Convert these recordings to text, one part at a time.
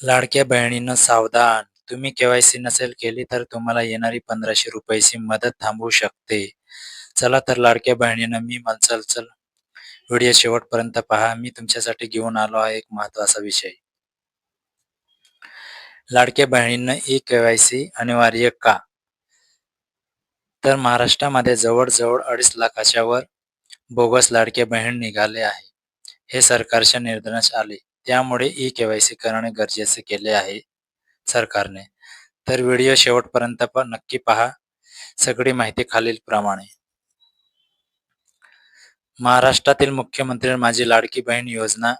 लाडक्या बहिणींना सावधान! तुम्ही केवायसी नसेल केली तर तुम्हाला येणारी पंधराशे रुपयाची मदत थांबवू शकते. चला तर लाडक्या बहिणींना मी चल व्हिडिओ शेवटपर्यंत पहा. मी तुमच्यासाठी घेऊन आलो आहे एक महत्त्वाचा विषय. लाडक्या बहिणींना ई केवायसी अनिवार्य का? तर महाराष्ट्रामध्ये जवळजवळ अडीच लाखाच्या वर बोगस लाडक्या बहीण निघाले आहे. हे सरकारच्या निर्धनास आले. त्यामुळे ई केवायसी करणे गरजेचे केले आहे सरकारने. तर व्हिडिओ शेवटपर्यंत पण नक्की पहा. सगळी माहिती खालील प्रमाणे. महाराष्ट्रातील मुख्यमंत्री माझी लाडकी बहीण योजना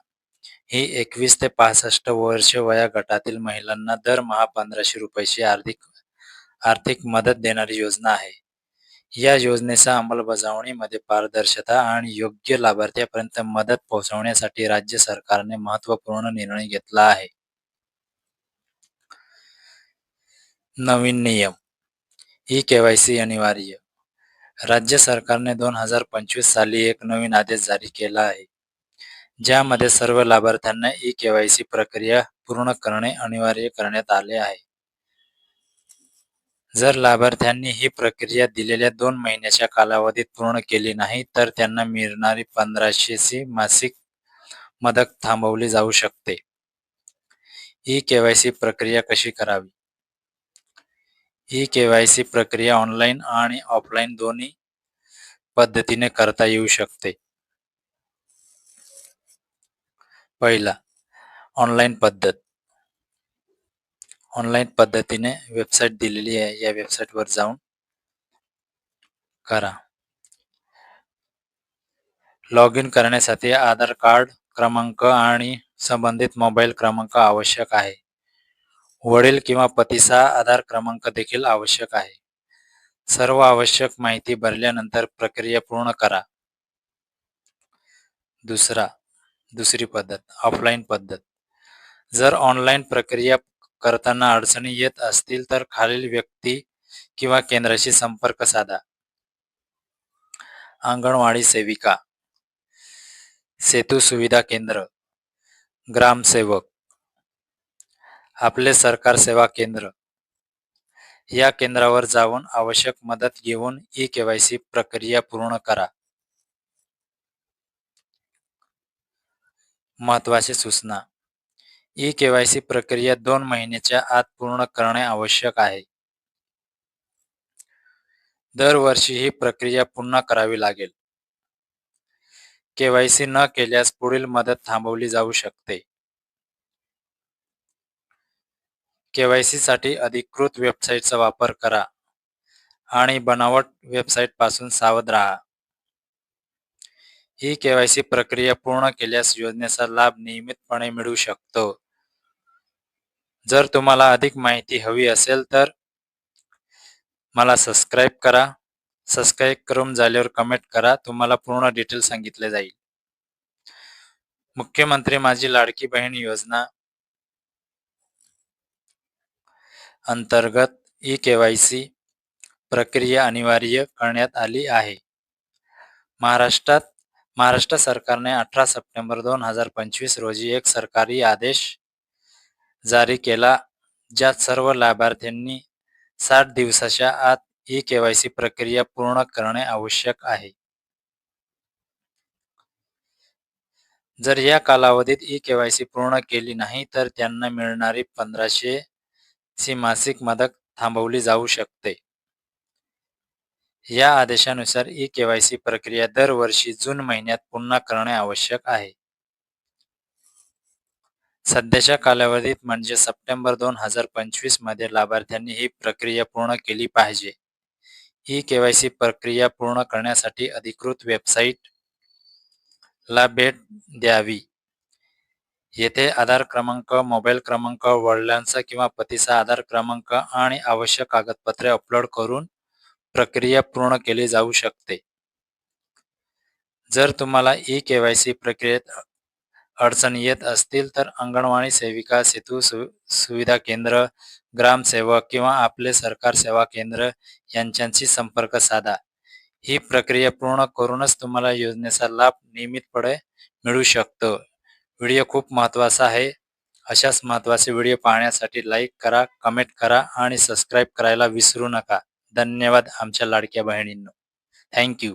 ही एकवीस ते पासष्ट वर्ष वया गटातील महिलांना दरमहा पंधराशे रुपयाची आर्थिक आर्थिक मदत देणारी योजना आहे. या योजनेच्या अंमलबजावणीमध्ये पारदर्शता आणि योग्य लाभार्थ्यापर्यंत मदत पोहोचवण्यासाठी राज्य सरकारने महत्त्वपूर्ण निर्णय घेतला आहे. नवीन नियम. ई केवायसी अनिवार्य. राज्य सरकारने दोन हजार पंचवीस साली एक नवीन आदेश जारी केला आहे. ज्यामध्ये सर्व लाभार्थ्यांना ई केवायसी प्रक्रिया पूर्ण करणे अनिवार्य करण्यात आले आहे. जर लाभार्थ्यांनी ही प्रक्रिया दिलेल्या दोन महिन्याच्या कालावधीत पूर्ण केली नाही तर त्यांना मिळणारी पंधराशेची मासिक मदत थांबवली जाऊ शकते. ई केवायसी प्रक्रिया कशी करावी? ई केवायसी प्रक्रिया ऑनलाईन आणि ऑफलाईन दोन्ही पद्धतीने करता येऊ शकते. पहिला ऑनलाईन पद्धत. ऑनलाईन पद्धतीने वेबसाईट दिलेली आहे. या वेबसाईटवर जाऊन करा. लॉग इन करण्यासाठी आधार कार्ड क्रमांक आणि संबंधित मोबाईल क्रमांक आवश्यक आहे. वडील किंवा पतीचा आधार क्रमांक देखील आवश्यक आहे. सर्व आवश्यक माहिती भरल्यानंतर प्रक्रिया पूर्ण करा. दुसरा दुसरी पद्धत ऑफलाईन पद्धत. जर ऑनलाईन प्रक्रिया करताना अडचणी येत असतील तर खालील व्यक्ती किंवा केंद्राशी संपर्क साधा. अंगणवाडी सेविका सेतू सुविधा केंद्र ग्रामसेवक आपले सरकार सेवा केंद्र. या केंद्रावर जाऊन आवश्यक मदत घेऊन ई केवायसी प्रक्रिया पूर्ण करा. महत्वाची सूचना. ई केवायसी प्रक्रिया दोन महिन्याच्या आत पूर्ण करणे आवश्यक आहे. दरवर्षी ही प्रक्रिया पुन्हा करावी लागेल. केवायसी न केल्यास पुढील मदत थांबवली जाऊ शकते. केवायसी साठी अधिकृत वेबसाईटचा वापर करा आणि बनावट वेबसाईटपासून सावध राहा. ही केवायसी प्रक्रिया पूर्ण केल्यास योजनेचा लाभ नियमितपणे मिळू शकतो. जर तुम्हाला अधिक माहिती हवी असेल तर मला सबस्क्राईब करा. सबस्क्राईब करून झाल्यावर कमेंट करा. तुम्हाला पूर्ण डिटेल सांगितले जाईल. मुख्यमंत्री माझी लाडकी बहीण योजना अंतर्गत ई केवायसी प्रक्रिया अनिवार्य करण्यात आली आहे. महाराष्ट्रात महाराष्ट्र सरकारने अठरा सप्टेंबर दोन हजार पंचवीस रोजी एक सरकारी आदेश जारी केला ज्यात सर्व लाभार्थ्यांनी साठ दिवसाच्या आत ई केवायसी प्रक्रिया पूर्ण करणे आवश्यक आहे. जर या कालावधीत ई केवायसी पूर्ण केली नाही तर त्यांना मिळणारी पंधराशे ची मासिक मदत थांबवली जाऊ शकते. या आदेशानुसार ई केवायसी प्रक्रिया दरवर्षी जून महिन्यात पुन्हा करणे आवश्यक आहे. सध्याच्या कालावधीत म्हणजे सप्टेंबर दोन हजार पंचवीसमध्ये लाभार्थ्यांनी ही प्रक्रिया पूर्ण केली पाहिजे. ई केवायसी प्रक्रिया पूर्ण करण्यासाठी अधिकृत वेबसाईट ला भेट द्यावी. येथे आधार क्रमांक मोबाईल क्रमांक वडिलांचा किंवा पतीचा आधार क्रमांक आणि आवश्यक कागदपत्रे अपलोड करून प्रक्रिया पूर्ण केली जाऊ शकते. जर तुम्हाला ई केवायसी प्रक्रियेत अडचण येत असतील तर अंगणवाडी सेविका सेतू सु सुविधा केंद्र ग्रामसेवक किंवा आपले सरकार सेवा केंद्र यांच्याशी संपर्क साधा. ही प्रक्रिया पूर्ण करूनच तुम्हाला योजनेचा लाभ नियमितपणे मिळू शकतो. व्हिडिओ खूप महत्त्वाचा आहे. अशाच महत्त्वाचे व्हिडिओ पाहण्यासाठी लाईक करा कमेंट करा आणि सबस्क्राईब करायला विसरू नका. धन्यवाद आमच्या लाडक्या बहिणींनो. थँक्यू.